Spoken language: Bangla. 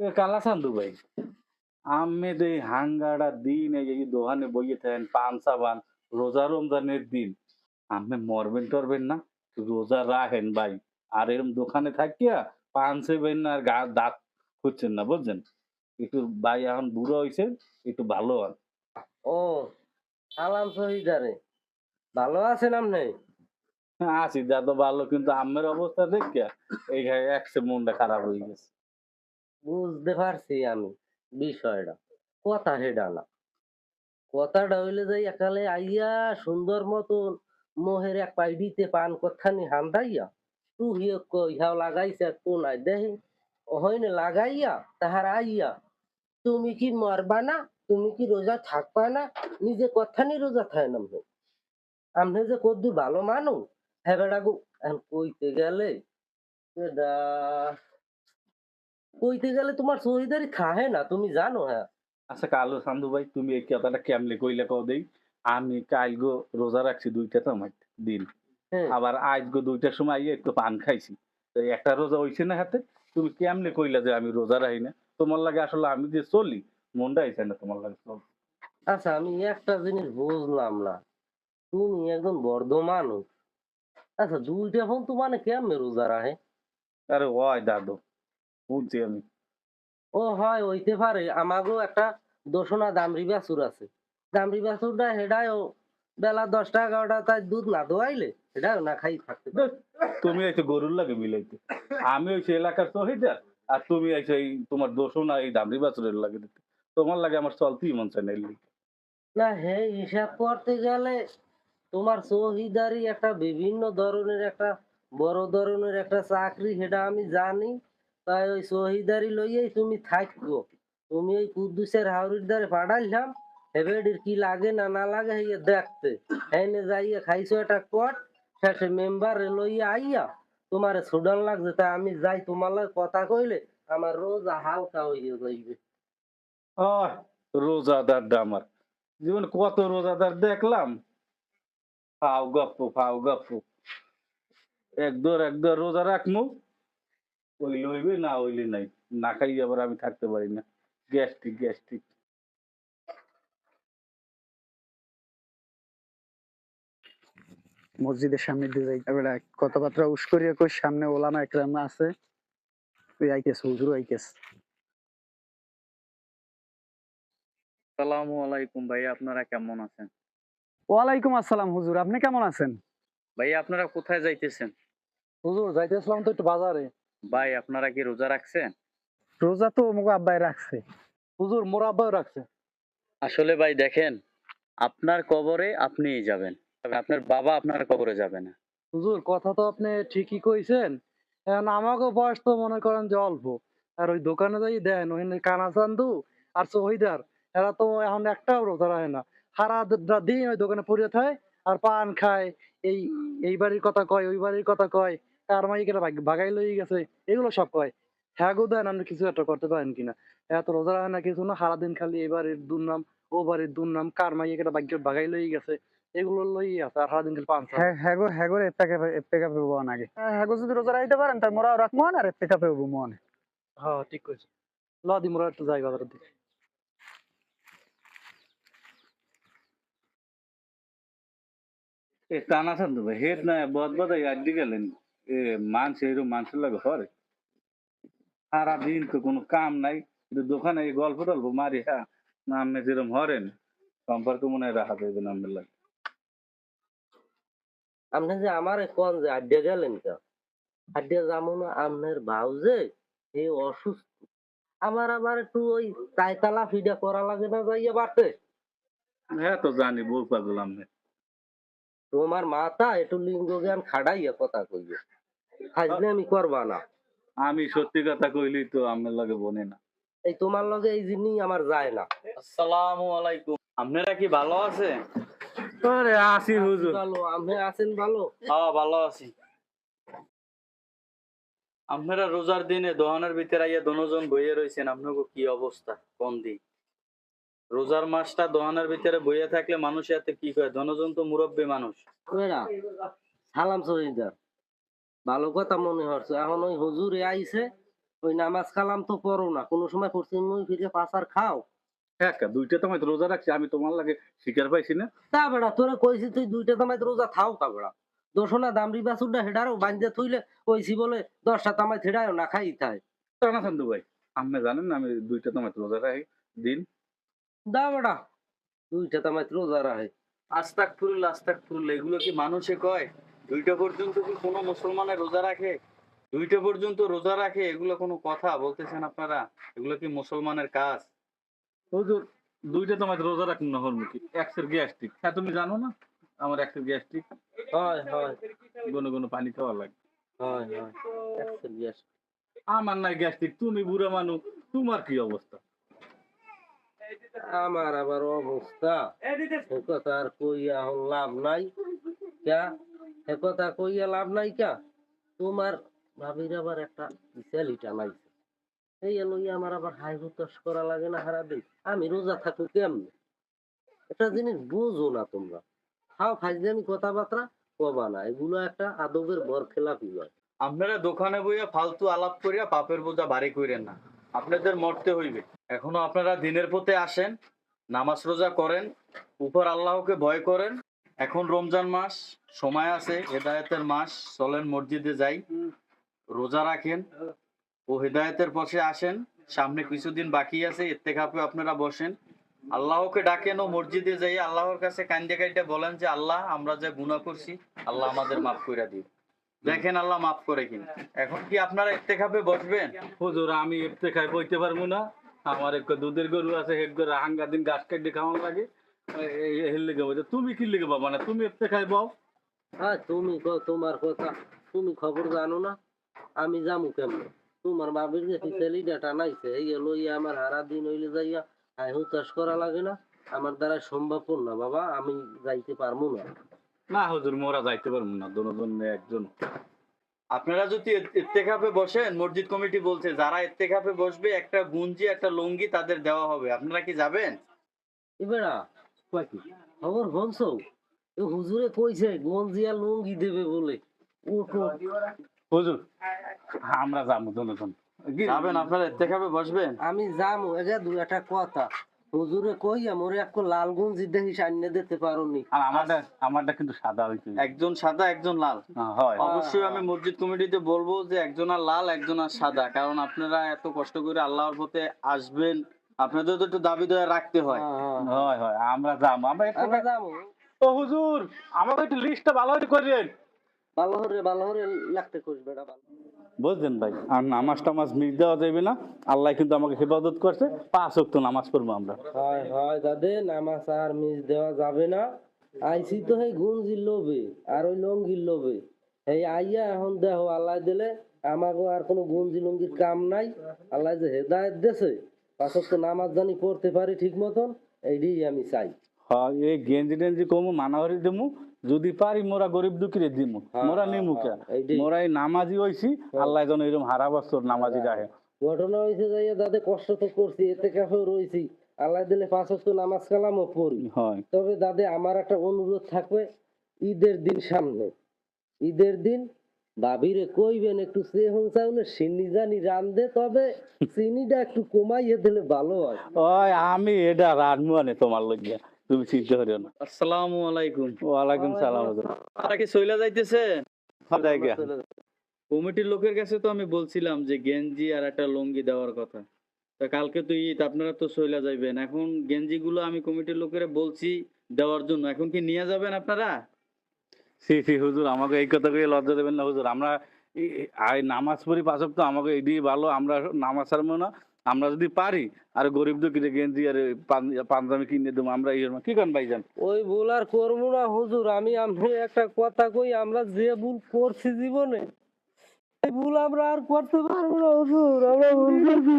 এ কালা চান্দু ভাই। আমি তো এই হাঙ্গাড়া দিন এই দোকানে বইয়ে থাকেন পান সাবান রোজা রমজানের দিন আপনি মরবেন টরবেন না রোজা রাখেন ভাই। আর এরকম দোকানে থাকিয়া পান সেবেন না আর গা দাঁত খুঁজছেন না বুঝছেন? একটু ভাই এখন বুড়ো হয়েছে একটু ভালো হন। ও সালাম শহীদারে ভালো আছেন আপনি? আছি যা তো ভালো কিন্তু আমের অবস্থা দেখিয়া এই একসে মনটা খারাপ হয়ে গেছে। বুঝতে পারছি আমি বিষয়টা। কথা হেডা না। কথাটা হইলে যাই একালে আইয়া সুন্দর মতন মোহের এক পাইডিতে পান কথানি হান্দাইয়া? তু হিয়ে কই, হাও লাগাইছে তু নাই। দেহি হইনে লাগাইয়া তাহার আইয়া, তুমি কি মরবা না? তুমি কি রোজা থাকবা না? নিজে কথা কথানি রোজা খায় না আমনে যে কদ্দুর ভালো মানু হ্যাঁ বেড়াগু এখন কইতে গেলে কইতে গেলে তোমার শহীদারি খাহে না তুমি জানো হ্যাঁ। আচ্ছা কালো সান্ধু ভাই তুমি এই কথাটা কেমনে কইলে কও দেই? আমি কাল গো রোজা রাখছি দুইটা তো আমার দিন। হ্যাঁ। আবার আজ গো দুইটার সময় আইয়া একটু পান খাইছি। তো একটা রোজা হইছে না হাতে? তুমি কেমনে কইলা যে আমি রোজা রাখি না? তোমার লাগে আসলে আমি যে চলি মনটা আইছে না তোমার লাগে চল। আচ্ছা আমি একটা জিনিস বুঝলাম না। তুমি একজন বর্ধমান আচ্ছা দুইটা ফোন তো মানে কেমনে রোজা রাহে আরে ওই দাদু বুঝছি আমি। ও হয় হইতে পারে। আমাগো একটা দোষণা দামরি বাছুর আছে। দামরি বাছুরটা হেডায় বেলা দশটা এগারোটা তাই দুধ না দোয়াইলে হেডায় না খাই থাকতে তুমি হচ্ছে গরুর লাগে মিলাইতে। আমি হচ্ছে এলাকার শহীদার আর তুমি হচ্ছে এই তোমার দোষও না এই দামরি বাছুরের লাগে দিতে। তোমার লাগে আমার চলতেই মন চায় না না হে হিসাব করতে গেলে তোমার শহীদারি একটা বিভিন্ন ধরনের একটা বড় ধরনের একটা চাকরি সেটা আমি জানি। তাই ওই শহীদারি লইয়াই তুমি থাকব। তুমি ওই কুদ্দুসের দ্বারে পাঠাইলাম হেবেডির কি লাগে না না লাগে হইয়া দেখতে। হেনে যাইয়া খাইছো কট, শেষে মেম্বার লইয়া আইয়া তোমার সুডান লাগছে তাই আমি যাই তোমার কথা কইলে আমার রোজা হালকা হইয়া যাইবে। রোজাদার আমার। জীবন কত রোজাদার দেখলাম। ফাও গপ্পু ফাও গপ্পু। একদর একদর রোজা রাখমু। ওইলে হইবে না ওইলে নাই। না খাই আবার আমি থাকতে পারি না। Gastric gastric. মসজিদের সামনে দিয়ে যাই। এবারে কথাবার্তা উস্করিয়া কই সামনে ওলামা একরাম আছে। তুই আইতেছ হুজুর আইতেছ। আসসালামু আলাইকুম ভাই আপনারা কেমন আছেন? ওয়ালাইকুম আসসালাম হুজুর আপনি কেমন আছেন? ভাই আপনারা কোথায় যাইতেছেন? হুজুর যাইতেছিলাম তো একটু বাজারে। ভাই আপনারা কি রোজা রাখছেন? রোজা তো মুগো আব্বাই রাখছে। হুজুর মোর আব্বাই রাখছে। আসলে ভাই দেখেন আপনার কবরে আপনিই যাবেন। আপনার বাবা আপনার কবরে যাবে না। হুজুর কথা তো আপনি ঠিকই কইছেন। এখন আমাকে বয়স তো মনে করেন যে অল্প। আর ওই দোকানে যাই দেন ওখানে কানা চান্দু আর শহীদার এরা তো এখন একটাও রোজা রাখে না। সারা দিন ওই দোকানে পড়ে থাকে আর পান খায়। এই এই বাড়ির কথা কয় ওই বাড়ির কথা কয়। কার মাই কেটে ভাগাই লই গেছে এগুলো সব কয়। হ্যাঁ গো দেন আপনি কিছু একটা করতে পারেন কিনা? এত রোজা রাখে না কিছু না সারাদিন খালি এই বাড়ির দুর্নাম ও বাড়ির দুর্নাম কার মাই কেটে ভাগ্য ভাগাই লই গেছে এগুলো লই আছে আর সারাদিন খালি পান হ্যাঁ হ্যাঁ গো হ্যাঁ গো এপেকা এপেকা পেবো আগে হ্যাঁ গো যদি রোজা রাখতে পারেন তাই মোরা রাখব আর এপেকা পেবো মনে হ্যাঁ ঠিক কইছ। ল দি মোরা একটু যাই বাজারের দিকে। এ টানা শান্ত ভাই? হেড না বদ বদাই আড্ডি গেলেন মানুষ এরকম মানুষের লাগে হরে সারাদিন তো কোনো কাম নাই কিন্তু দোকানে এই গল্প টল্প মারি হ্যাঁ নামে যেরকম হরেন সম্পর্ক মনে হয় রাখা যাবে না আমার লাগে। আপনি যে আমার কোন যে আড্ডা গেলেন কে? আড্ডা যাব না আপনার ভাও যে সে অসুস্থ। আমার আবার একটু ওই তাইতালা ফিডা করা লাগে না যাইয়া বাড়তে? হ্যাঁ তো জানি বউ পাগল আমি তোমার মাথা একটু লিঙ্গ জ্ঞান খাড়াইয়া কথা কইবে। হাজলে আমি করবা না। আমি সত্যি কথা কইলি তো আমার লাগে বনে না। এই তোমার লগে এই জিনিস আমার যায় না। আসসালামু আলাইকুম। আপনারা কি ভালো আছেন? আরে আসি হুজুর। ভালো। আপনি আছেন ভালো? হ্যাঁ ভালো আছি। আপনারা রোজার দিনে দোহানের ভিতরে আইয়া দনোজন বইয়ে রয়েছেন আপনাকে কি অবস্থা? কোন দিন? রোজার মাসটা দোহানের ভিতরে বইয়ে থাকলে মানুষ এতে কি করে? দনোজন তো মুরব্বী মানুষ। সালাম সহিদার। ভালো কথা মনে হচ্ছে। এখন ওই হুজুরে আইছে ওই নামাজ কালাম তো পড়ো না কোনো সময় পশ্চিম মুখ ফিরে পাচার খাও। হ্যাঁ দুইটা তো আমি রোজা রাখছি আমি তোমার লাগে শিকার পাইছি না। তা বেড়া তোরা কইছি তুই দুইটা তামাই রোজা থাও কা বেড়া। দোষনা দামরি বাসুরটা হেডারও বান্ধে থইলে কইছি বলে দশটা তামাই থেড়ায়ও না খাই থাই। টানা চান্দু ভাই আপনি জানেন না আমি দুইটা তোমার রোজা রাখি দিন। দা বেড়া দুইটা তামাই রোজা রাহে আস্তাক ফুরুল আস্তাক ফুরুল এগুলো কি মানুষে কয়? দুইটা পর্যন্ত কি কোনো মুসলমানের রোজা রাখে? দুইটা পর্যন্ত রোজা রাখে এগুলো কোনো কথা বলতেছেন আপনারা? এগুলো কি মুসলমানের কাজ? হুজুর দুইটা তোমার রোজা রাখুন না হরমুখী। একশের গ্যাস্ট্রিক। হ্যাঁ তুমি জানো না? আমার একশের গ্যাস্ট্রিক। হয় হয়। কোনো কোনো পানি খাওয়া লাগে। হয় হয়। একশো বিয়াশ। আমার নাই গ্যাস্ট্রিক তুমি বুড়া মানুষ তোমার কি অবস্থা? আমার আবার অবস্থা। কথা আর কইয়া লাভ নাই। সে কথা কইয়া লাভ নাই ক্যা তোমার ভাবির আবার একটা বিশালি টানাইছে এই লইয়া আমার আবার হাই করা লাগে না আমি রোজা থাকব কেমনে? একটা জিনিস না তোমরা। ফাইজলামি কথাবার্তা কবা না, এগুলো একটা আদবের বর খেলাপি লয় আপনারা দোকানে বইয়া ফালতু আলাপ করিয়া পাপের বোঝা বাড়ি কইরেন না। আপনাদের মরতে হইবে। এখনও আপনারা দিনের পথে আসেন, নামাজ রোজা করেন, উপর আল্লাহকে ভয় করেন এখন রমজান মাস, সময় আছে, হেদায়তের মাস, চলেন মসজিদে যাই। রোজা রাখেন ও হেদায়েতের পথে আসেন। সামনে কিছুদিন বাকি আছে ইত্তেকাপে আপনারা বসেন। আল্লাহকে ডাকেন ও মসজিদে যাই। আল্লাহর কাছে কান্দে কাইটে বলেন যে, আল্লাহ, আমরা যে গুনাহ করছি, আল্লাহ আমাদের মাফ কইরা দিন। দেখেন আল্লাহ মাফ করে কিনা। এখন কি আপনারা ইত্তেকাপে বসবেন? হুজুর, আমি এফতে খাই বইতে পারব না। আমার এক দুধের গরু আছে এক গরু, হাঙ্গা দিন গাছ কাটতে খাওয়ান লাগে। হ্যাঁ আমি যামু কেমন তোমার বাবির আমার হারা দিন হইলে যাইয়া করা লাগে না আমার দ্বারা সম্ভব না বাবা আমি যাইতে পারব না না হুজুর মোরা যাইতে পারব না দুজন একজন আপনারা যদি ইত- ইত্তেকাপে বসেন মসজিদ কমিটি বলছে যারা ইত্তেকাপে বসবে একটা গুঞ্জি একটা লুঙ্গি তাদের দেওয়া হবে আপনারা কি যাবেন খবর হনছো এ হুজুরে কইছে গঞ্জিয়া লুঙ্গি দেবে বলে। হুজুর আমরা যাব দুজন যাবেন আপনারা ইত্তেকাপে বসবেন। আমি এগে দু একটা কথা। হুজুরে কইয়া মোরে এক লাল গঞ্জি দেখি সামনে দিতে পারোনি। আর আমারটা আমারটা কিন্তু সাদা হইছে একজন সাদা একজন লাল। হ্যাঁ, হয়। অবশ্যই আমি মসজিদ কমিটিতে বলব যে একজন আর লাল একজন আর সাদা। কারণ আপনারা এত কষ্ট করে আল্লাহর পথে আসবেন আপনাদের তো একটু দাবি দয়া রাখতে হয়। হ্যাঁ, হ্যাঁ। হয় হয়। আমরা যাব। আমরা একটু আমরা যামু ও হুজুর আমাকে একটু লিস্টটা ভালো করে করেন ভালো হরে ভালো হরে লাগতে কইস বেটা ভালো বুঝলেন ভাই আর নামাজ টামাজ মিস দেওয়া যাবে না। আল্লাহ কিন্তু আমাকে হেফাজত করছে। পাঁচ অক্ত নামাজ পড়ব আমরা। হয় হয় দাদে নামাজ আর মিস দেওয়া যাবে না। আইসি তো এই গুঞ্জির লোভে আর ওই লঙ্গির লোভে। এই আইয়া এখন দেখো আল্লাহ দিলে আমাকে আর কোনো গুঞ্জি লঙ্গির কাম নাই। আল্লাহ যে হেদায়ত দেছে নামাজ জানি পড়তে পারি ঠিক মতন এইটাই আমি চাই। হ্যাঁ এই গেঞ্জি টেঞ্জি কমু মানাহরি দিমু যদি পারি মোরা গরিব দুঃখীরে দিমু হ্যাঁ, মোরা হ্যাঁ, নিমু কে হ্যাঁ, মোরা এই নামাজি হইছি আল্লাহ যেন এরকম হারা বছর নামাজি রাখে। ঘটনা হয়েছে যাইয়া দাদে কষ্ট তো করছি এতে কাফেও রয়েছি আল্লাহ দিলে পাঁচক তো নামাজ কালামও পড়ি। হয়। তবে দাদে আমার একটা অনুরোধ থাকবে ঈদের দিন সামনে ঈদের দিন ভাবিরে কইবেন একটু সেহন সিন্নি জানি রান্ধে তবে চিনিটা একটু কমাইয়ে দিলে ভালো হয়। ওই আমি এটা রানবো আনে তোমার লইয়া তুমি চিন্তা করিও না। আসসালামু আলাইকুম। ওয়ালাইকুম সালাম কি সইলা যাইতেছে? জায়গা কমিটির লোকের কাছে তো আমি বলছিলাম যে গেঞ্জি আর একটা লুঙ্গি দেওয়ার কথা। তা কালকে তো ঈদ আপনারা তো সইলা যাইবেন। এখন গেঞ্জি গুলো আমি কমিটির লোকের বলছি দেওয়ার জন্য। এখন কি নিয়ে যাবেন আপনারা? সি সি, হুজুর, আমাকে এই কথা কয়ে লজ্জা দেবেন না, হুজুর। আমরা আই নামাজ পড়ি, পাঁচক তো আমাকে এটাই ভালো, আমরা নামাজ ছাড়বো না। আমরা যদি পারি, আর গরিব দুঃখীরে গেঞ্জি আর পাঞ্জাবি কিনে দেবো, আমরা এই কি করেন ভাইজান? ওই ভুল আর করব না, হুজুর। আমি আপনি একটা কথা কই, আমরা যে ভুল করছি জীবনে, এই ভুল আমরা আর করতে পারব না, হুজুর। আমরা ভুল করছি।